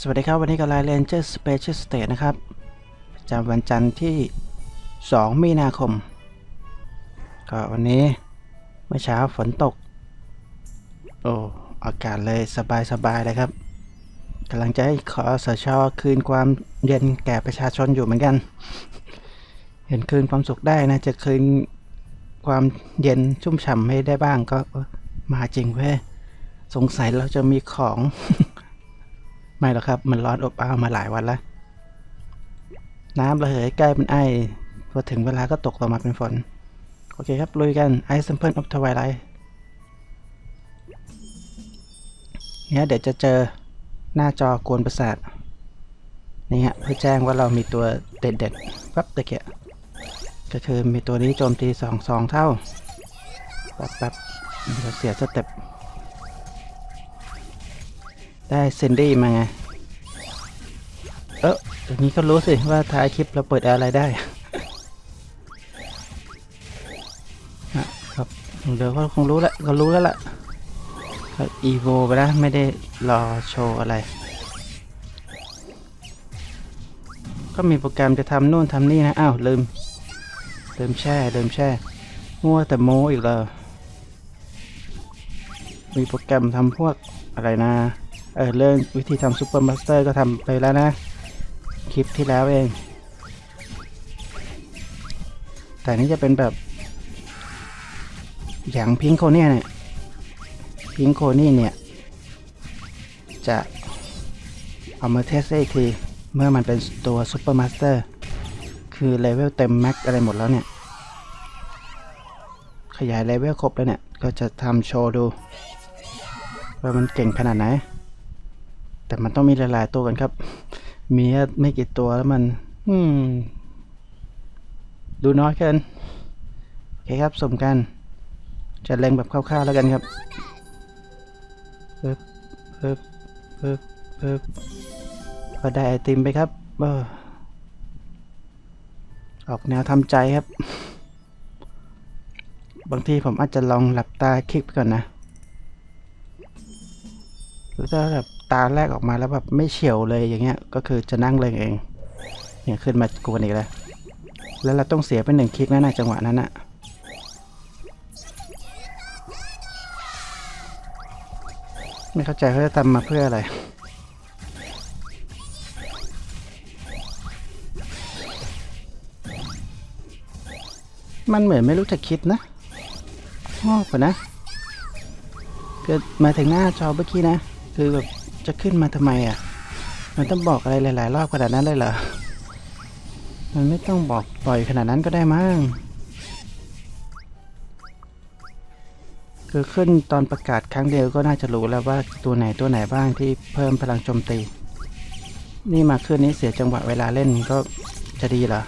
สวัสดีครับ วันนี้กับไลน์เรนเจอร์สเปเชียลสเตทนะครับประจำวันจันทร์ที่ 2 มีนาคม ก็วันนี้เมื่อเช้าฝนตก โอ้อากาศเลยสบายสบายเลยครับกำลังจะให้ขอสชคืนความเย็นแก่ประชาชนอยู่เหมือนกัน เห็นคืนความสุขได้นะจะคืนความเย็นชุ่มฉ่ำให้ได้บ้างก็มาจริงเว้ยสงสัยเราจะมีของ ไม่หรอกครับ มันร้อนอบอ้าวมาหลายวันแล้วน้ำระเหยใกล้เป็นไอพอถึงเวลาก็ตกลงมาเป็นฝน โอเคครับ ลุยกัน Ice Sample of Twilight เนี่ยเดี๋ยวจะเจอหน้าจอกวนประสาท นี่ฮะเพื่อแจ้งว่าเรามีตัวเด็ดๆปั๊บตะเกียก็คือมีตัวนี้โจมตีสองสองเท่า ปั๊บปั๊บเดี๋ยวเสียสเต็ป ได้เซนดี้มาไง เอออย่างนี้ก็รู้สิว่าท้ายคลิปเราเปิดอะไรได้อะครับเดี๋ยวก็คงรู้แล้วก็รู้แล้วล่ะอีโวไปแล้วไม่ได้รอโชว์อะไร ก็มีโปรแกรมจะทำนู่นทำนี่นะ อ้าว ลืม ลืมแช่ลืมแช่มั่วแต่โมอีกแล้วมีโปรแกรมทำพวกอะไรนะ เออเรื่องวิธีทำซูเปอร์มาสเตอร์ก็ทำไปแล้วนะ คลิปที่แล้วเอง แต่นี่จะเป็นแบบ อย่างพิงโคเนี่ยเนี่ยพิงโคนี่เนี่ย จะเอามาเทสได้อีกทีเมื่อมันเป็นตัวซูเปอร์มาสเตอร์คือเลเวลเต็มแม็กอะไรหมดแล้วเนี่ย ขยายเลเวลครบแล้วเนี่ย ก็จะทำโชว์ดู ว่ามันเก่งขนาดไหน แต่มันต้องมีหลาย ๆ ตัวกันครับ มีแค่ไม่กี่ตัวแล้วมัน อืม ดูน้อยเกินโอเคครับสมกัน จะเล็งแบบคร่าวๆแล้วกันครับปึ๊บปึ๊บปึ๊บปึ๊บก็ได้ไอติมไปครับเออออกแนวทำใจครับ บางทีผมอาจจะลองหลับตาคลิกไปก่อนนะ หรือถ้าแบบ ตาแรกออกมาแล้วแบบไม่เฉียวเลยอย่างเงี้ย ก็คือจะนั่งเลยเอง เนี่ยขึ้นมากวนอีกแล้ว แล้วเราต้องเสียไปหนึ่งคลิกนะในะจังหวะนั้นอะไม่เข้าใจเขาจะทำมาเพื่ออะไรมันเหมือนไม่รู้จะคิดนะงอกกว่านะ เกิดมาถึงหน้าจอเมื่อกี้นะ คือแบบ จะขึ้นมาทำไมอะ มันต้องบอกอะไรหลายๆ รอบขนาดนั้นเลยเหรอ มันไม่ต้องบอกปล่อยขนาดนั้นก็ได้มั้ง คือขึ้นตอนประกาศครั้งเดียวก็น่าจะรู้แล้วว่าตัวไหนตัวไหนบ้างที่เพิ่มพลังโจมตี นี่มาขึ้นนี้เสียจังหวะเวลาเล่นก็จะดีเหรอ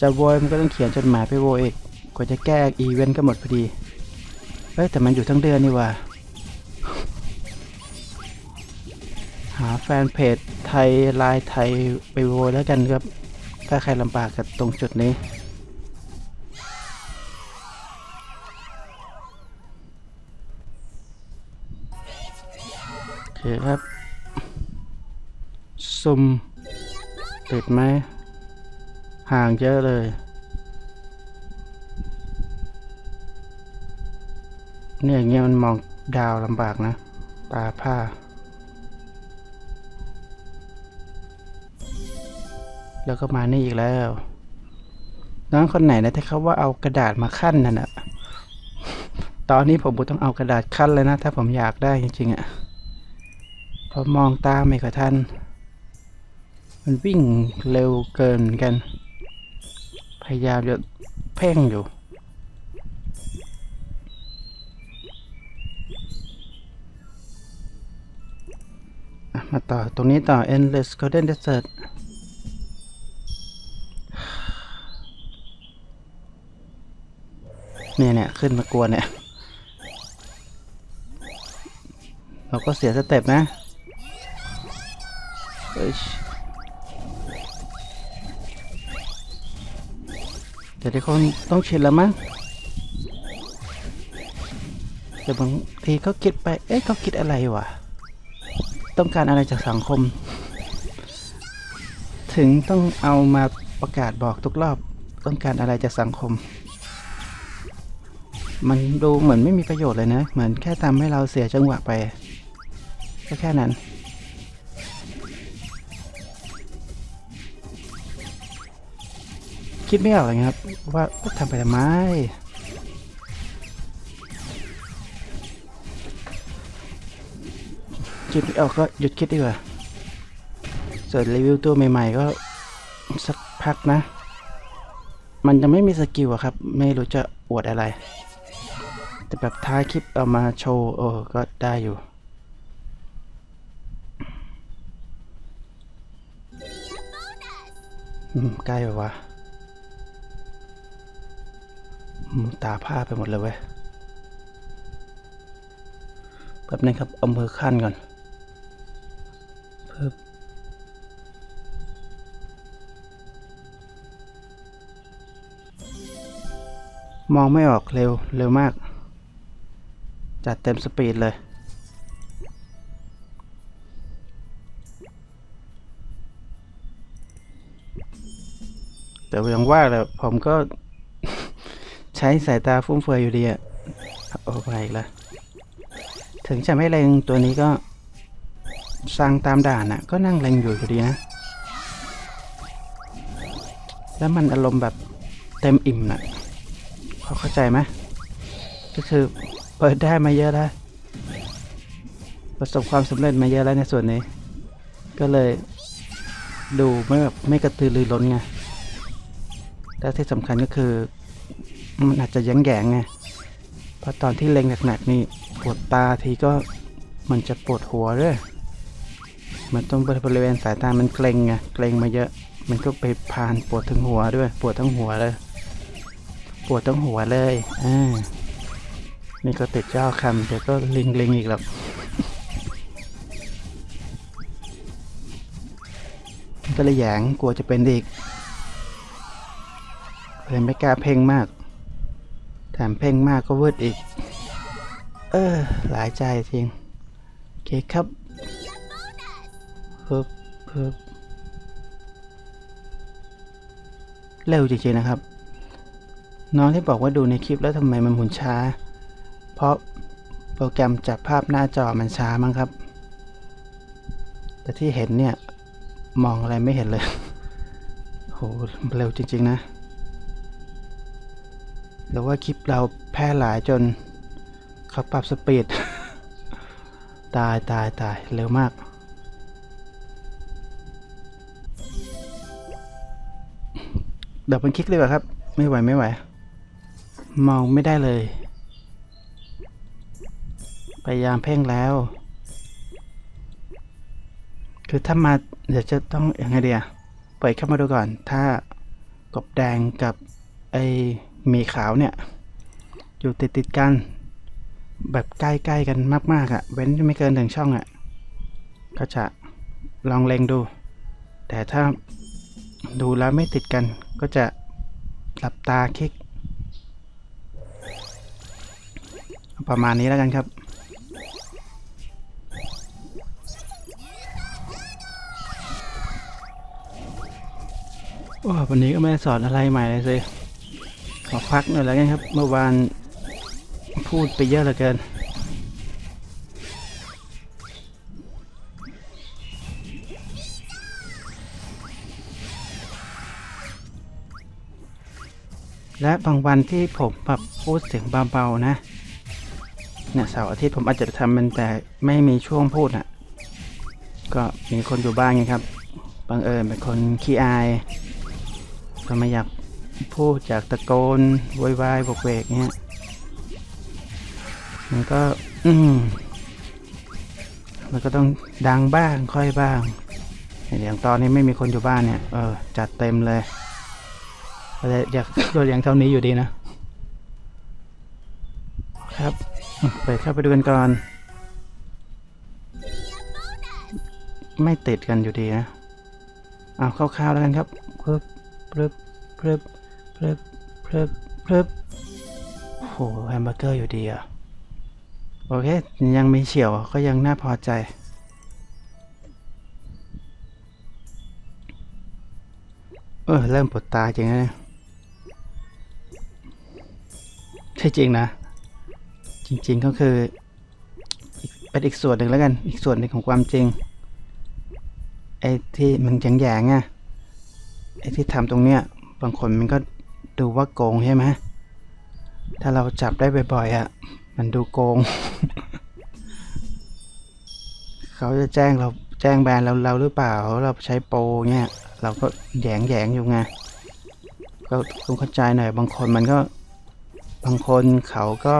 จะโวยมันก็ต้องเขียนจดหมายไปโวยอีกกว่าจะแก้อีเวนต์ก็หมดพอดี ฮ้ย แต่มันอยู่ทั้งเดือนนี่ว่า หาแฟนเพจไทยไลน์ไทยไปโวยแล้วกันครับ ถ้าใครลำบากกับตรงจุดนี้โอเคครับ ซุ่มติดไหม ห่างเยอะเลย เนี่ยอย่างเงี้ยมันมองดาวลำบากนะปลาผ้า แล้วก็มานี่อีกแล้ว น้องคนไหนนะที่เขาว่าเอากระดาษมาขั้นนั่นอะตอนนี้ผมก็ต้องเอากระดาษขั้นเลยนะ ถ้าผมอยากได้จริงๆอะเพราะมองตาไม่ค่อยทัน มันวิ่งเร็วเกินเหมือนกัน พยายามจะเพ่งอยู่ มาต่อ ตรงนี้ต่อ endless golden desert เนี่ยเนี่ย ขึ้นมากวนเนี่ย เราก็เสียสเต็ปนะเอ้ยเดี๋ยวที่คนต้องชินแล้วมั้งโอเคแต่บางทีก็คิดไป เอ๊ะเขาคิดอะไรวะ ต้องการอะไรจากสังคม ถึงต้องเอามาประกาศบอกทุกรอบต้องการอะไรจากสังคม มันดูเหมือนไม่มีประโยชน์เลยนะ เหมือนแค่ทำให้เราเสียจังหวะไปก็แค่นั้น คิดไม่ออกเลยครับ ว่าทำไปทำไม คิดไม่ออกก็หยุดคิดดีกว่า ส่วนรีวิวตัวใหม่ ๆ ก็สักพักนะ มันจะไม่มีสกิลอะครับ ไม่รู้จะอวดอะไร แต่แบบท้ายคลิปเอามาโชว์เออก็ได้อยู่ใกล้แบบว่าตาผ้าไปหมดเลยเว้ยแป๊บนึงครับเอามือขั้นก่อน เพิ่มมองไม่ออกเร็ว เร็วมาก จัดเต็มสปีดเลย แต่ยังว่าแหละผมก็ ใช้สายตาฟุ่มเฟือยอยู่ดีอะโอ้ไปอีกแล้ว ถึงจะไม่เล็งตัวนี้ก็ สร้างตามด่านน่ะก็นั่งเล็งอยู่อยู่ดีนะ แล้วมันอารมณ์แบบเต็มอิ่มน่ะพอเข้าใจไหมก็คือเปิดได้มาเยอะแล้ว ประสบความสำเร็จมาเยอะแล้วในส่วนนี้ ก็เลยดูไม่แบบไม่กระตือรือร้นไงและที่สำคัญก็คือมันอาจจะยังแยงไงเพราะตอนที่เล็งหนักๆนี่ปวดตาทีก็มันจะปวดหัวด้วย มันตรงบริเวณสายตา มันเกร็งไง เกร็งมาเยอะ มันก็ไปพานปวดทั้งหัวด้วย ปวดทั้งหัวเลย ปวดทั้งหัวเลย อ่า นี่ก็ติดเจ้าคำเดี๋ยวก็ลิงลิงอีกแล้วก็เลยแยงกลัวจะเป็นอีกเลยไม่กล้าเพ่งมาก แถมเพ่งมากก็วืดอีก เออ หลายใจจริง โอเคครับ เพิ่มเพิ่มเร็วจริงๆนะครับ น้องที่บอกว่าดูในคลิปแล้วทำไมมันหมุนช้า เพราะโปรแกรมจับภาพหน้าจอมันช้ามั้งครับ แต่ที่เห็นเนี่ย มองอะไรไม่เห็นเลยโหเร็วจริง ๆ นะหรือว่าคลิปเราแพร่หลายจนเขาปรับสปีด ตายตายตายเร็วมาก ดี๋ยวเป็นคลิกเลยกว่าครับ ไม่ไหวไม่ไหว มองไม่ได้เลย พยายามเพ่งแล้ว คือถ้ามาเดี๋ยวจะต้องอย่างไงเดียปล่อยเข้ามาดูก่อน ถ้ากบแดงกับไอหมีขาวเนี่ย อยู่ติดติดกัน แบบใกล้ๆกันมากๆอะ่ะ เว้นไม่เกินถึงช่องอะ่ะ ก็จะลองเล็งดู แต่ถ้าดูแล้วไม่ติดกัน ก็จะหลับตาคลิก ประมาณนี้แล้วกันครับโอ้วันนี้ก็ไม่ได้สอนอะไรใหม่เลยสิขอพักหน่อยแล้วกันครับ เมื่อวานพูดไปเยอะเหลือเกิน และบางวันที่ผมแบบพูดเสียงเบาๆนะ เนี่ยเสาร์อาทิตย์ผมอาจจะทำมันแต่ไม่มีช่วงพูดอะ ก็มีคนอยู่บ้านไงครับ บังเอิญเป็นคนขี้อายก็ไม่อยากพูดอยากตะโกนโวยวายบกเวกเงี้ย มันก็ อืมมันก็ต้องดังบ้างค่อยบ้าง อย่างตอนนี้ไม่มีคนอยู่บ้านเนี่ย เออ จัดเต็มเลย แต่อยากตัวอย่างเท่านี้อยู่ดีนะ ครับอืมเปิดเข้าไปดูกันก่อน ไม่ติดกันอยู่ดีนะเอาคร่าวๆแล้วกันครับเพรึบพรึบพรึบพรึบพรึบพรึบโอ้โหแฮมเบอร์เกอร์อยู่ดีอะโอเค ยังมีเฉียวก็ยังน่าพอใจเออเริ่มปวดตาจริงนะเนี่ย ใช่จริงนะ จริงๆก็คือเป็นอีกส่วนหนึ่งแล้วกัน อีกส่วนหนึ่งของความจริง ไอ้ที่มันแยงๆอะไอ้ที่ทำตรงเนี้ย บางคนมันก็ดูว่าโกงใช่ไหมถ้าเราจับได้บ่อยๆอะมันดูโกง เขาจะแจ้งเราแจ้งแบรนด์เราเราหรือเปล่า เราใช้โปรเงี้ยเราก็แยงแยงอยู่ไง ก็ต้องเข้าใจหน่อย บางคนมันก็ บางคนเขาก็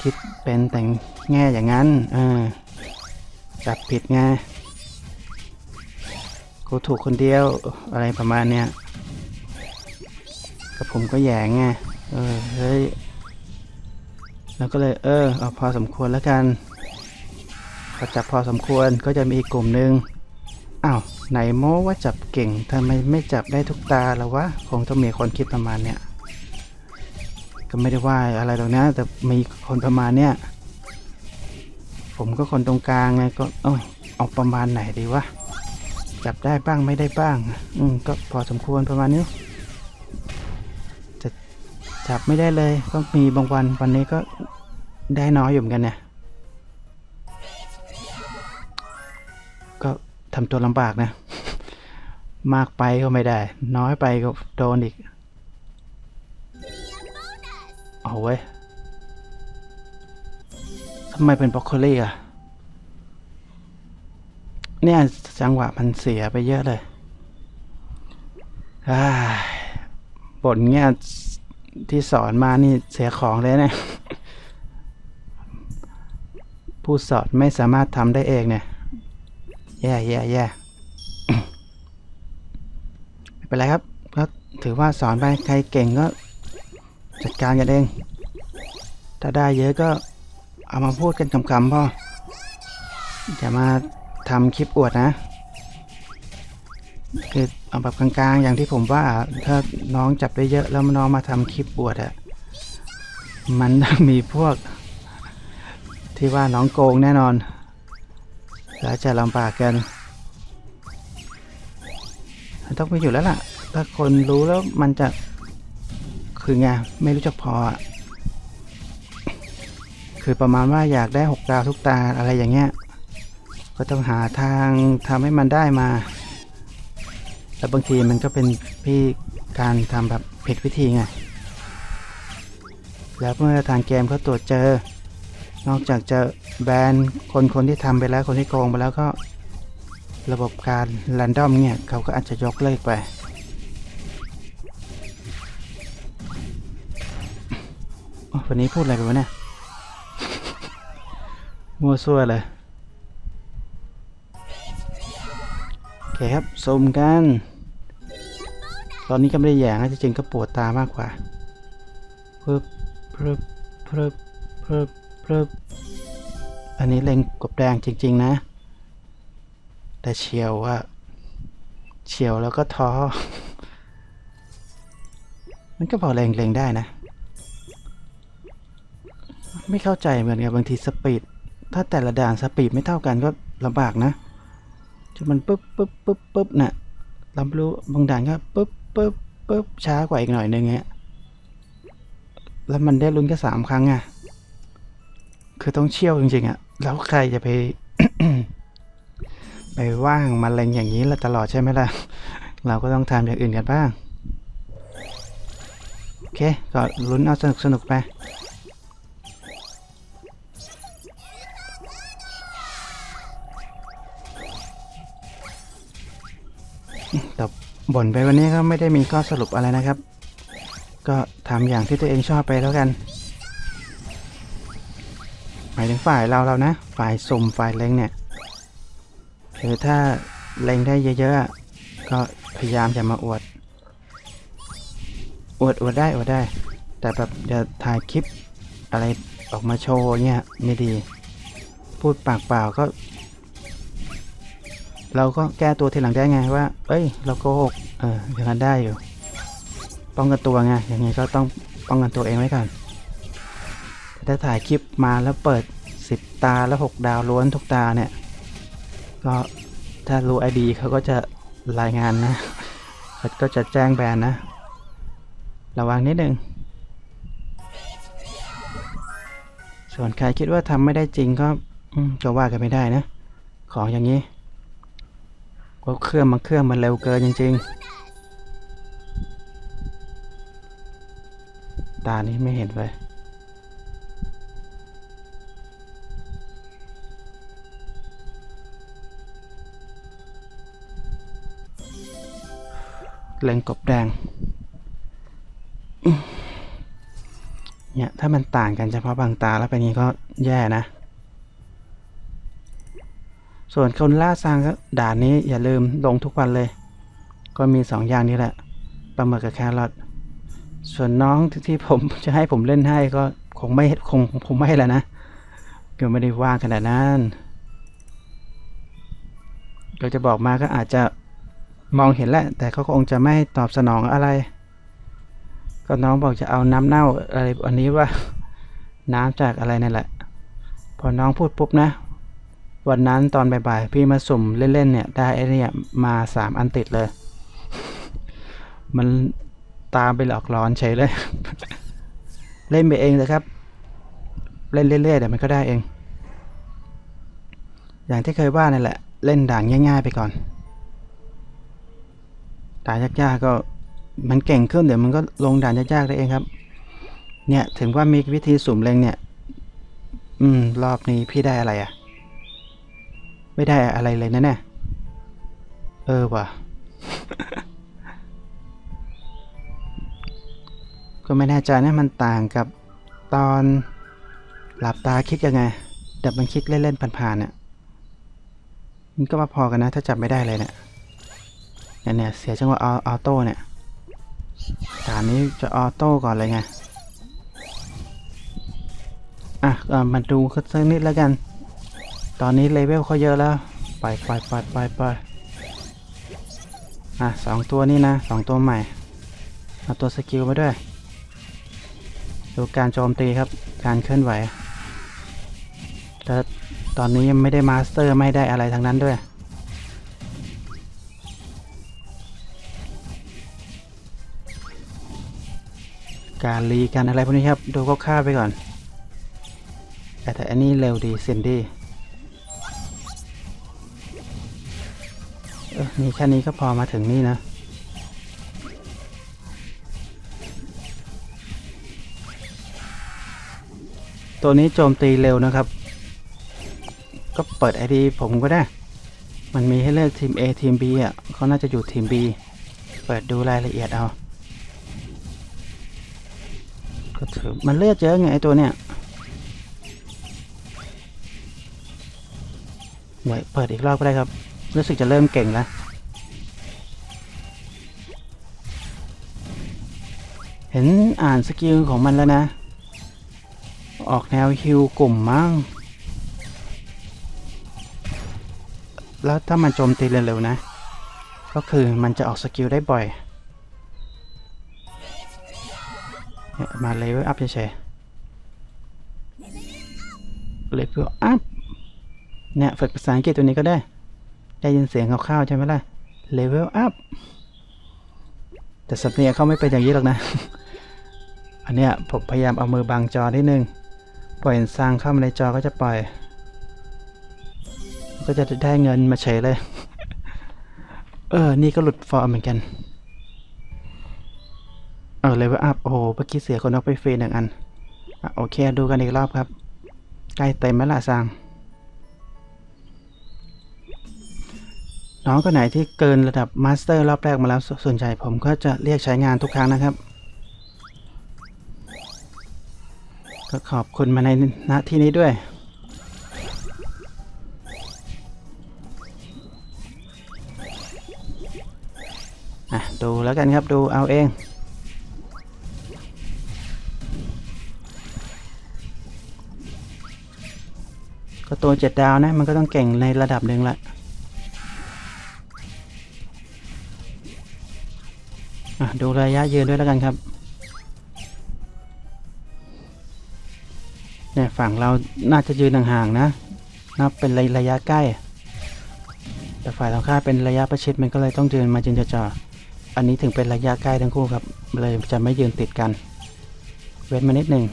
คิดเป็นแต่งแง่อย่างนั้นเออจับผิดไงกูถูกคนเดียวอะไรประมาณเนี้ยกับผมก็แหยงไงเออเฮ้ยแล้วก็เลยเออเอาพอสมควรแล้วกันพอจับพอสมควรก็จะมีอีกกลุ่มหนึ่งอ้าวไหนโม้ว่าจับเก่งทำไมไม่จับได้ทุกตาแล้ววะคงต้องมีคนคิดประมาณเนี้ย ก็ไม่ได้ว่าอะไรตรงนะแต่มีคนประมาณเนี้ยผมก็คนตรงกลางไงก็เออเอาประมาณไหนดีวะจับได้บ้างไม่ได้บ้าง อืมก็พอสมควรประมาณนี้จะจับไม่ได้เลยก็มีบางวันวันนี้ก็ได้น้อยอยู่เหมือนกันเนี่ยก็ทำตัวลำบากนะ มากไปก็ไม่ได้ น้อยไปก็โดนอีก เว้ยทำไมเป็นบรอกโคลี่อะ เนี่ยจังหวะมันเสียไปเยอะเลยบทเงี้ยที่สอนมานี่เสียของเลยเนี่ยผู้สอนไม่สามารถทำได้เองเนี่ย แย่แย่แย่ไม่เป็นไรครับ ก็ถือว่าสอนไปใครเก่งก็จัดการกันเอง ถ้าได้เยอะก็เอามาพูดกันคำๆพออย่ามาทำคลิปอวดนะ คือเอาแบบกลางๆ อย่างที่ผมว่า ถ้าน้องจับได้เยอะแล้วน้องมาทำคลิปอวดอะมันต้องมีพวก ที่ว่าน้องโกงแน่นอน แล้วจะลำบากกันมันต้องมีอยู่แล้วล่ะ ถ้าคนรู้แล้วมันจะ คือไง ไม่รู้จักพออะ คือประมาณว่าอยากได้หกดาวทุกตาอะไรอย่างเงี้ย ก็ต้องหาทางทำให้มันได้มา แล้วบางทีมันก็เป็นพี่การทำแบบผิดวิธีไง แล้วเมื่อทางเกมเขาตรวจเจอ นอกจากจะแบนคนคนที่ทำไปแล้วคนที่โกงไปแล้วก็ระบบการแรนดอมเนี่ยเขาก็อาจจะยกเลิกไปโอ้วันนี้พูดอะไรไปวะเนี่ย มั่วซั่วเลยโอเคครับซูมกัน ตอนนี้ก็ไม่ได้แหยงนะจริงๆก็ปวดตามากกว่าพึบพึบพึบพึบพึบอันนี้เล็งกบแดงจริง ๆ นะ แต่เฉียวอะเฉียวแล้วก็ท้อ มันก็พอเล็งๆได้นะ ไม่เข้าใจเหมือนกันบางทีสปีด ถ้าแต่ละด่านสปีดไม่เท่ากันก็ลำบากนะจนมันปุ๊บปุ๊บปุ๊บปุ๊บน่ะลำรู้บางด่านก็ปุ๊บปุ๊บปุ๊บช้ากว่าอีกหน่อยนึงเงี้ยแล้วมันได้ลุ้นแค่สามครั้งอะคือต้องเชี่ยวจริงๆอะแล้วใครจะไป ไปว่างมาเล็งอย่างนี้ละตลอดใช่ไหมล่ะ เราก็ต้องทำอย่างอื่นกันบ้าง โอเค ก็ลุ้นเอาสนุกสนุกๆไป บ่นไปวันนี้ก็ไม่ได้มีข้อสรุปอะไรนะครับ ก็ทำอย่างที่ตัวเองชอบไปแล้วกัน หมายถึงฝ่ายเราเรานะ ฝ่ายสุ่มฝ่ายเล็งเนี่ยคือถ้าเล็งได้เยอะๆ ก็พยายามอย่ามาอวด อวดอวดได้อวดได้ แต่แบบอย่าถ่ายคลิปอะไรออกมาโชว์เนี่ยไม่ดี พูดปากเปล่าก็ เราก็แก้ตัวทีหลังได้ไงว่า เอ้ย เราโกหก เอออย่างนั้นได้อยู่ ป้องกันตัวไง อย่างนี้ก็ต้องป้องกันตัวเองไว้ก่อนถ้าถ่ายคลิปมาแล้วเปิด 10 ตาแล้ว 6 ดาวล้วนทุกตาเนี่ย ก็ถ้ารู้ ID เขาก็จะรายงานนะเขาก็จะแจ้งแบนนะ ระวังนิดนึง ส่วนใครคิดว่าทำไม่ได้จริงก็อืมก็ว่ากันไม่ได้นะ ของอย่างนี้ ก็เครื่องมันเครื่องมันเร็วเกินจริงๆ ตานี้ไม่เห็นเลยเล็งกบแดง เนี่ย ถ้ามันต่างกันเฉพาะบางตาแล้วเป็นงนี้ก็แย่นะ ส่วนคนล่าซางก็ด่านนี้อย่าลืมลงทุกวันเลย ก็มีสองอย่างนี้แหละปลาหมึกกับแครอทส่วนน้องที่ผมจะให้ผมเล่นให้ก็คงไม่คงคงไม่แล้วนะก็ไม่ได้ว่างขนาดนั้นก็จะบอกมาก็อาจจะมองเห็นแหละแต่เขาคงจะไม่ตอบสนองอะไร ก็น้องบอกจะเอาน้ำเน่าอะไรอันนี้ว่าน้ำจากอะไรนั่นแหละ พอน้องพูดปุ๊บนะ วันนั้นตอนบ่ายๆ พี่มาสุ่มเล่นๆเนี่ยได้ไอ้เนี่ยมาสามอันติดเลย มันตามไปหลอกหลอนเฉยเลย เล่นไปเองเลยครับ เล่นเรื่อยๆเดี๋ยวมันก็ได้เอง อย่างที่เคยว่านั่นแหละ เล่นด่านง่าย ๆ ไปก่อนด่านยากๆก็มันเก่งขึ้นเดี๋ยวมันก็ลงด่านยากๆได้เองครับ เนี่ยถึงว่ามีวิธีสุ่มเล็งเนี่ย อืม รอบนี้พี่ได้อะไรอะ ไม่ได้อะไรเลยนะเนี่ยเออว่ะ ก็ไม่แน่ใจนะมันต่างกับตอนหลับตาคลิกยังไง แต่มันคลิกเล่นๆผ่านๆเนี่ยมันก็มาพอกันนะ ถ้าจับไม่ได้เลยเนี่ยเนี่ยเนี่ยเสียจังหวะออโต้เนี่ยฐานนี้จะออโต้ก่อนเลยไง อะก็มาดูสักนิดแล้วกัน ตอนนี้เลเวลเขาเยอะแล้ว ไปไปไปไปไปอะสองตัวนี้นะสองตัวใหม่ เอาตัวสกิลมาด้วย ดูการโจมตีครับ การเคลื่อนไหว แต่ตอนนี้ยังไม่ได้มาสเตอร์ไม่ได้อะไรทั้งนั้นด้วย การรีการอะไรพวกนี้ครับ ดูก็ค่าไปก่อนแต่แต่อันนี้เร็วดีเซนดี้ มีแค่นี้ก็พอมาถึงนี่นะตัวนี้โจมตีเร็วนะครับ ก็เปิด ID ผมก็ได้ มันมีให้เลือกทีม A ทีม B อะเขาน่าจะอยู่ทีม B เปิดดูรายละเอียดเอาก็ถือมันเลือดเยอะไงไอตัวเนี้ยเดี๋ยวเปิดอีกรอบก็ได้ครับ รู้สึกจะเริ่มเก่งแล้ว อ่านสกิลของมันแล้วนะ ออกแนวฮิวกลุ่มมั้งแล้วถ้ามันโจมตีเร็วๆนะ ก็คือมันจะออกสกิลได้บ่อย มาเลเวลอัพเฉยๆเลเวลอัพเนี่ยฝึกภาษาอังกฤษตัวนี้ก็ได้ ได้ยินเสียงคร่าวๆใช่ไหมล่ะ level up แต่สำเนียงเขาไม่เป็นอย่างนี้หรอกนะ อันเนี้ยผมพยายามเอามือบังจอนิดนึงปล่อยสร้างเข้ามาในจอก็จะปล่อย ก็จะได้เงินมาเฉยเลย เออ นี่ก็หลุดฟอร์มเหมือนกันเออ level up โอ้โหเมื่อกี้เสียคนนอกไปฟรีหนึ่งอันอโอเค ดูกันอีกรอบครับ ใกล้เต็มแล้วล่ะสร้าง น้องคนไหนที่เกินระดับมาสเตอร์รอบแรกมาแล้วสส่วนใหญ่ผมก็จะเรียกใช้งานทุกครั้งนะครับ ก็ขอบคุณมาในณที่นี้ด้วย อะ ดูแล้วกันครับดูเอาเองก็ตัวเจ็ดดาวนะ มันก็ต้องเก่งในระดับหนึ่งละอะดูระยะยืนด้วยแล้วกันครับ เนี่ยฝั่งเราน่าจะยืนห่างๆนะนับเป็นระระยะใกล้ แต่ฝ่ายตรงข้ามเป็นระยะประชิดมันก็เลยต้องยืนมายืนจ่อๆอันนี้ถึงเป็นระยะใกล้ทั้งคู่ครับ เลยจะไม่ยืนติดกัน เว้นมานิดหนึ่ง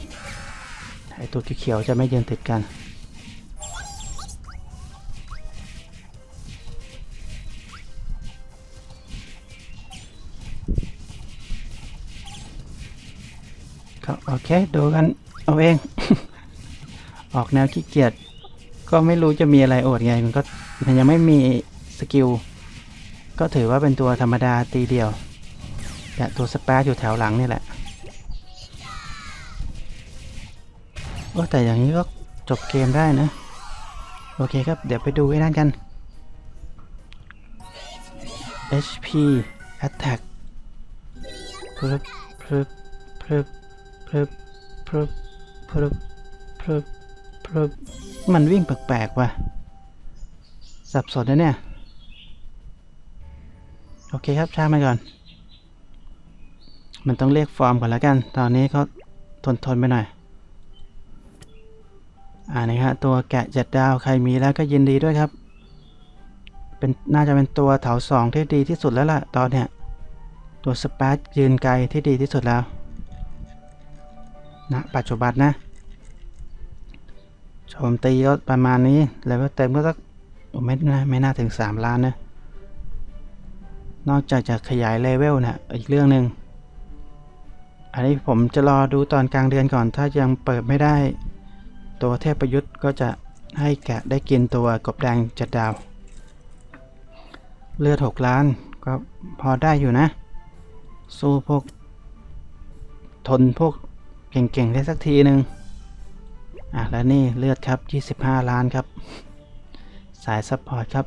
ไอตัวเขียวจะไม่ยืนติดกันก็โอเค ดูกันเอาเอง ออกแนวขี้เกียจก็ไม่รู้จะมีอะไรโอดไง มันก็มันยังไม่มีสกิล ก็ถือว่าเป็นตัวธรรมดาตีเดียว แต่ตัวสเปาอยู่แถวหลังนี่แหละโอ้แต่อย่างนี้ก็จบเกมได้นะ โอเคครับ เดี๋ยวไปดูไอ้นั่นกัน HP Attack พรึบพรึบพรึบพรึบพรึบพรึบพรึบ มันวิ่งแปลกๆว่ะ สับสนนะเนี่ย โอเคครับช่างมันก่อน มันต้องเรียกฟอร์มก่อนแล้วกัน ตอนนี้เขาทนทนๆไปหน่อย อ่านี่ฮะตัวแกะเจ็ดดาวใครมีแล้วก็ยินดีด้วยครับ เป็นน่าจะเป็นตัวแถวสองที่ดีที่สุดแล้วล่ะ ตอนเนี้ย ตัวสเปาร์ยืนไกลที่ดีที่สุดแล้วณปัจจุบันนะ โจมตีก็ประมาณนี้ แล้วก็เต็มก็สักโอ้ไม่น่าไม่น่าถึง 3 ล้านนะนอกจากจะขยายเลเวลนะอีกเรื่องหนึ่งอันนี้ผมจะรอดูตอนกลางเดือนก่อน ถ้ายังเปิดไม่ได้ ตัวเทพประยุทธ์ก็จะให้แกะได้กินตัวกบแดงจ็ดดาว เลือด 6 ล้านก็พอได้อยู่นะ สู้พวก ทนพวกเก่งๆ ได้สักทีหนึ่ง อะ แล้วนี่เลือดครับ 25 ล้านครับ สายซัพพอร์ตครับ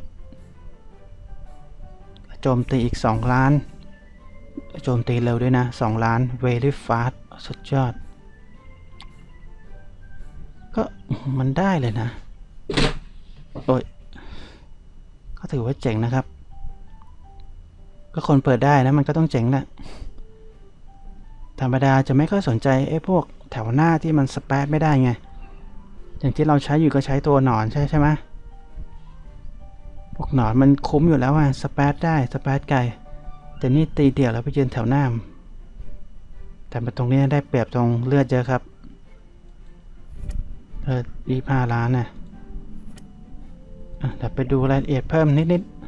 โจมตีอีก 2 ล้าน โจมตีเร็วด้วยนะ 2 ล้าน very fast สุดยอด ก็มันได้เลยนะ โอ้ย ก็ถือว่าเจ๋งนะครับ ก็คนเปิดได้นะมันก็ต้องเจ๋งแหละธรรมดาจะไม่ค่อยสนใจไอ้พวกแถวหน้าที่มันสเปซไม่ได้ไง อย่างที่เราใช้อยู่ก็ใช้ตัวหนอนใช่ใช่ไหมพวกหนอนมันคุ้มอยู่แล้วอะสเปซได้สเปซไกลแต่นี่ตีเดี่ยวแล้วไปยืนแถวหน้าแต่มาตรงนี้ได้เปรียบตรงเลือดเยอะครับเออดีห้าล้านนะอะเดี๋ยวไปดูรายละเอียดเพิ่มนิดๆ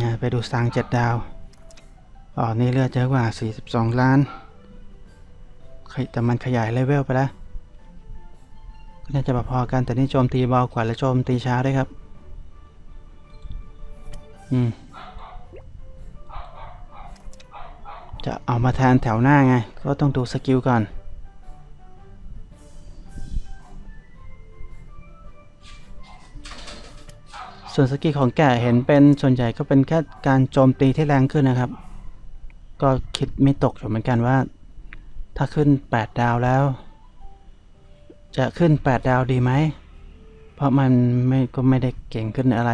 นะไปดูสร้างเจ็ดดาวอ๋อนี่เลือดเยอะกว่า 42 ล้าน แต่มันขยายเลเวลไปแล้วก็น่าจะพอๆกันแต่นี่โจมตีเบากว่าและโจมตีช้าด้วยครับ อืม จะเอามาแทนแถวหน้าไง ก็ต้องดูสกิลก่อน ส่วนสกิลของแกเห็นเป็นส่วนใหญ่ก็เป็นแค่การโจมตีที่แรงขึ้นนะครับ ก็คิดไม่ตกอยู่เหมือนกันว่า ถ้าขึ้น 8 ดาวแล้ว จะขึ้น 8 ดาวดีไหม เพราะมันไม่ก็ไม่ได้เก่งขึ้นอะไร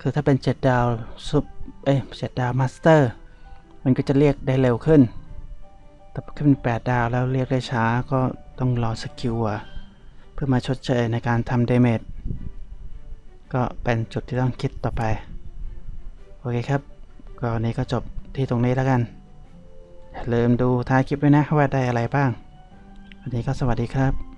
คือถ้าเป็น 7 ดาวซุปเอ้ย7ดาวมาสเตอร์ มันก็จะเรียกได้เร็วขึ้น แต่ขึ้น 8 ดาวแล้วเรียกได้ช้าก็ต้องรอสกิลอะเพื่อมาชดเชยในการทำเดเมจ ก็เป็นจุดที่ต้องคิดต่อไป โอเคครับก็นี้ก็จบที่ตรงนี้แล้วกัน อย่าลืมดูท้ายคลิปด้วยนะว่าได้อะไรบ้าง วันนี้ก็สวัสดีครับ